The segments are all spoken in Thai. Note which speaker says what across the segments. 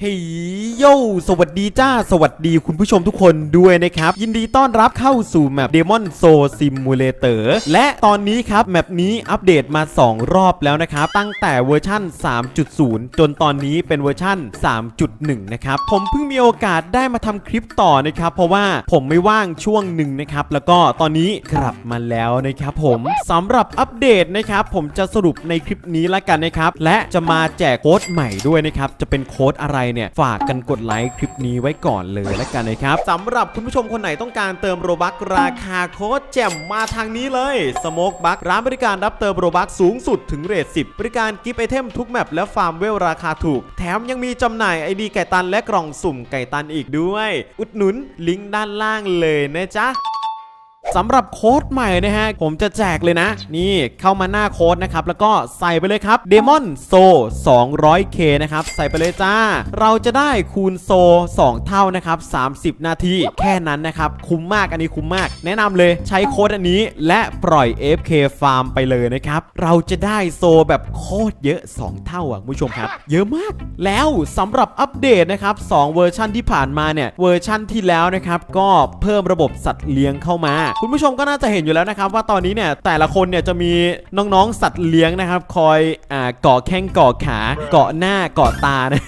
Speaker 1: เฮ้ย โยสวัสดีจ้า สวัสดีคุณผู้ชมทุกคนด้วยนะครับ ยินดีต้อนรับเข้าสู่แมป Demon Soul Simulator และตอนนี้ครับ แมปนี้อัปเดตมา 2 รอบแล้วนะครับ ตั้งแต่เวอร์ชั่น 3.0 จนตอนนี้เป็นเวอร์ชั่น 3.1 นะครับ ผมเพิ่งมีโอกาสได้มาทำคลิปต่อนะครับ เพราะว่าผมไม่ว่างช่วงหนึ่งนะครับ แล้วก็ตอนนี้กลับมาแล้วนะครับผมสำหรับอัปเดตนะครับ ผมจะสรุปในคลิปนี้ละกันนะครับ และจะมาแจกโค้ดใหม่ด้วยนะครับ จะเป็นโค้ดอะไรเนี่ยฝากกันกดไลค์คลิปนี้ไว้ก่อนเลยและกันนะครับสำหรับคุณผู้ชมคนไหนต้องการเติมโรบัคราคาโคตรแจ่มมาทางนี้เลยสโมกบัคร้านบริการรับเติมโรบัคสูงสุดถึงเรท10 บริการกิฟต์ไอเทมทุกแมปและฟาร์มเวลราคาถูก แถมยังมีจำหน่ายไอดีไก่ตันและกล่องสุ่มไก่ตันอีกด้วย อุดหนุนลิงก์ด้านล่างเลยนะจ๊ะ สำหรับโค้ดใหม่นะฮะ ผมจะแจกเลยนะ นี่เข้ามาหน้าโค้ดนะครับ แล้วก็ใส่ไปเลยครับ Demon s o 200k นะครับ ใส่ไปเลยจ้า เราจะได้คูณโซ 2 เท่านะครับ 30 นาที แค่นั้นนะครับ คุ้มมากอันนี้คุ้มมาก แนะนำเลยใช้โค้ดอันนี้และปล่อย FK Farm ไปเลยนะครับ เราจะได้โซแบบโคตรเยอะ 2 เท่าอะผู้ชมครับ เยอะมาก แล้วสำหรับอัปเดตนะครับ2เวอร์ชันที่ผ่านมาเนี่ยเวอร์ชันที่แล้วนะครับก็เพิ่มระบบสัตว์เลี้ยงเข้ามาคุณผู้ชมก็น่าจะเห็นอยู่แล้วนะครับว่าตอนนี้เนี่ยแต่ละคนเนี่ยจะมีน้องๆสัตว์เลี้ยงนะครับ คอยอ่าเกาะแข้งเกาะขาเกาะหน้าเกาะตานะ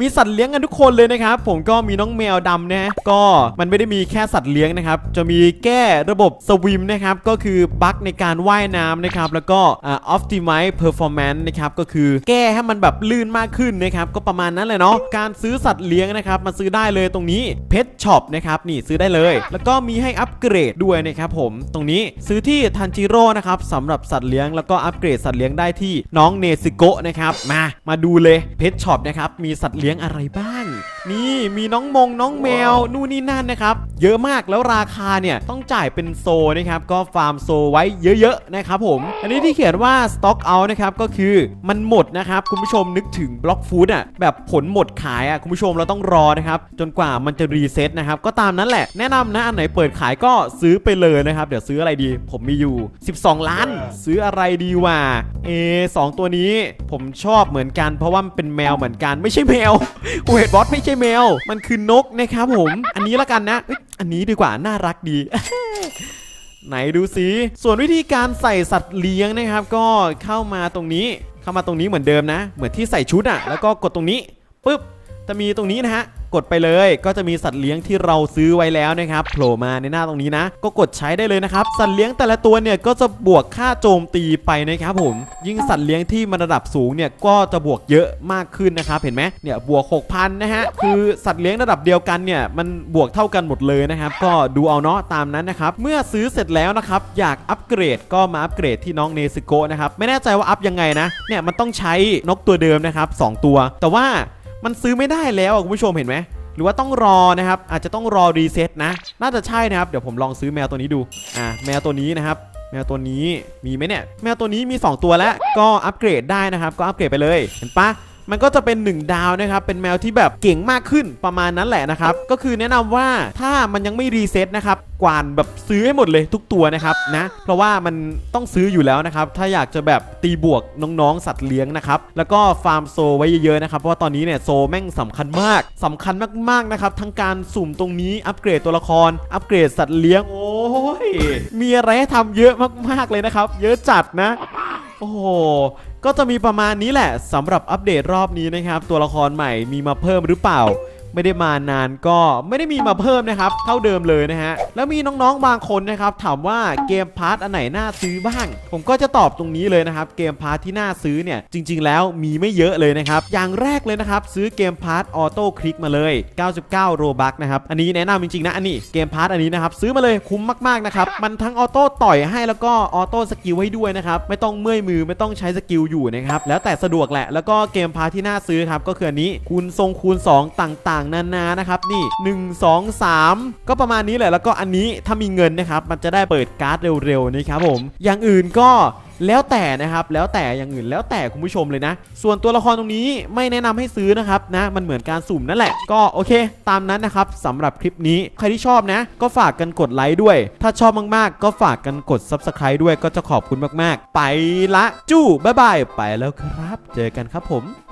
Speaker 1: มีสัตว์เลี้ยงกันทุกคนเลยนะครับ ผมก็มีน้องแมวดำนะก็มันไม่ได้มีแค่สัตว์เลี้ยงนะครับ จะมีแก้ระบบสวิมนะครับ ก็คือบั๊กในการว่ายน้ำนะครับ แล้วก็อ่า optimize performance นะครับ ก็คือแก้ให้มันแบบลื่นมากขึ้นนะครับ ก็ประมาณนั้นเลยเนาะ การซื้อสัตว์เลี้ยงนะครับมาซื้อได้เลยตรงนี้ Pet Shop นะครับนี่ซื้อได้เลย แล้วก็มีให้อัปเกรดด้วยนะครับผมตรงนี้ซื้อที่ทันจิโร่นะครับสำหรับสัตว์เลี้ยงแล้วก็อัปเกรดสัตว์เลี้ยงได้ที่น้องเนซิโกะนะครับมามาดูเลย Pet Shop นะครับมีีสัตว์เลี้ยงอะไรบ้าง นี่มีน้องมงน้องแมว นู่นนี่นั่นนะครับ เยอะมากแล้วราคาเนี่ย ต้องจ่ายเป็นโซนะครับ ก็ฟาร์มโซไว้เยอะๆนะครับผม อันนี้ที่เขียนว่า stock out นะครับ ก็คือมันหมดนะครับ คุณผู้ชมนึกถึงบล็อกฟู้ดอะแบบผลหมดขายอะคุณผู้ชมเราต้องรอนะครับ จนกว่ามันจะรีเซ็ตนะครับ ก็ตามนั้นแหละแนะนำนะอันไหนเปิดขายก็ซื้อไปเลยนะครับ เดี๋ยวซื้ออะไรดี ผมมีอยู่ 12 ล้าน ซื้ออะไรดีวะเอสองตัวนี้ผมชอบเหมือนกัน เพราะว่ามันเป็นแมวเหมือนกันไม่ใช่แมวเวทบอสไม่ใช่แมว มันคือนกนะครับผม อันนี้ละกันนะ อันนี้ดีกว่าน่ารักดีไหนดูสิส่วนวิธีการใส่สัตว์เลี้ยงนะครับ ก็เข้ามาตรงนี้ เข้ามาตรงนี้เหมือนเดิมนะ เหมือนที่ใส่ชุดอะ่ะ แล้วก็กดตรงนี้ปุ๊บจะมีตรงนี้นะฮะ กดไปเลยก็จะมีสัตว์เลี้ยงที่เราซื้อไว้แล้วนะครับโผล่มาในหน้าตรงนี้นะ ก็กดใช้ได้เลยนะครับ สัตว์เลี้ยงแต่ละตัวเนี่ยก็จะบวกค่าโจมตีไปนะครับผม ยิ่งสัตว์เลี้ยงที่มันระดับสูงเนี่ยก็จะบวกเยอะมากขึ้นนะครับเห็นไหมเนี่ยบวก 6,000นะฮะคือสัตว์เลี้ยงระดับเดียวกันเนี่ยมันบวกเท่ากันหมดเลยนะครับก็ดูเอาเนาะตามนั้นนะครับเมื่อซื้อเสร็จแล้วนะครับอยากอัปเกรดก็มาอัปเกรดที่น้องเนซิโกะนะครับไม่แน่ใจว่าอัพยังไงนะเนี่ยมันต้องใช้นกตัวเดิมนะครับสองตัว แต่ว่า มันซื้อไม่ได้แล้วคุณผู้ชมเห็นไหมหรือว่าต้องรอนะครับอาจจะต้องรอรีเซ็ตนะน่าจะใช่นะครับเดี๋ยวผมลองซื้อแมวตัวนี้ดูอ่าแมวตัวนี้นะครับแมวตัวนี้มีไหมเนี่ยแมวตัวนี้มี 2 ตัวแล้วก็อัปเกรดได้นะครับ ก็อัปเกรดไปเลยเห็นปะ มันก็จะเป็น 1 ดาวนะครับ เป็นแมวที่แบบเก่งมากขึ้นประมาณนั้นแหละนะครับ ก็คือแนะนำว่าถ้ามันยังไม่รีเซ็ตนะครับ กวานแบบซื้อให้หมดเลยทุกตัวนะครับนะ เพราะว่ามันต้องซื้ออยู่แล้วนะครับ ถ้าอยากจะแบบตีบวกน้องๆ สัตว์เลี้ยงนะครับ แล้วก็ฟาร์มโซไว้เยอะๆนะครับ เพราะว่าตอนนี้เนี่ยโซแม่งสำคัญมากสำคัญมากๆนะครับ ทั้งการสุ่มตรงนี้ อัปเกรดตัวละคร อัปเกรดสัตว์เลี้ยง โอ้ย มีอะไรให้ทำเยอะมากๆเลยนะครับ เยอะจัดนะ โอ้ ก็จะมีประมาณนี้แหละสำหรับอัปเดตรอบนี้นะครับ ตัวละครใหม่มีมาเพิ่มหรือเปล่า ไม่ได้มานานก็ไม่ได้มีมาเพิ่มนะครับ เท่าเดิมเลยนะฮะ แล้วมีน้องๆบางคนนะครับ ถามว่าเกมพาร์ทอันไหนน่าซื้อบ้าง ผมก็จะตอบตรงนี้เลยนะครับ เกมพาร์ทที่น่าซื้อเนี่ย จริง ๆ แล้วมีไม่เยอะเลยนะครับ อย่างแรกเลยนะครับ ซื้อเกมพาร์ทออโต้คลิกมาเลย 99 โรบัคนะครับ อันนี้แนะนำจริงๆนะ อันนี้เกมพาร์ทอันนี้นะครับ ซื้อมาเลยคุ้มมากๆนะครับ มันทั้งออโต้ต่อยให้แล้วก็ออโต้สกิลให้ด้วยนะครับ ไม่ต้องเมื่อยมือไม่ต้องใช้สกิลอยู่นะครับ แล้วแต่สะดวกแหละ แล้วก็เกมพาร์ทที่น่าซื้อครับ ก็คืออันนี้คูณทรงคูณ 2 ต่างๆ นานานะครับนี่ 1 2 3 ก็ประมาณนี้แหละแล้วก็อันนี้ถ้ามีเงินนะครับมันจะได้เปิดการ์ดเร็วๆนะครับผม อย่างอื่นก็แล้วแต่นะครับแล้วแต่อย่างอื่นแล้วแต่คุณผู้ชมเลยนะ ส่วนตัวละครตรงนี้ไม่แนะนำให้ซื้อนะครับนะมันเหมือนการสุ่มนั่นแหละ ก็โอเค ตามนั้นนะครับสำหรับคลิปนี้ใครที่ชอบนะ ก็ฝากกันกดไลค์ด้วย ถ้าชอบมากๆ ก็ฝากกันกด Subscribe ด้วยก็จะขอบคุณมากๆ ไปละจู้บ๊ายบายไปแล้วครับ เจอกันครับผม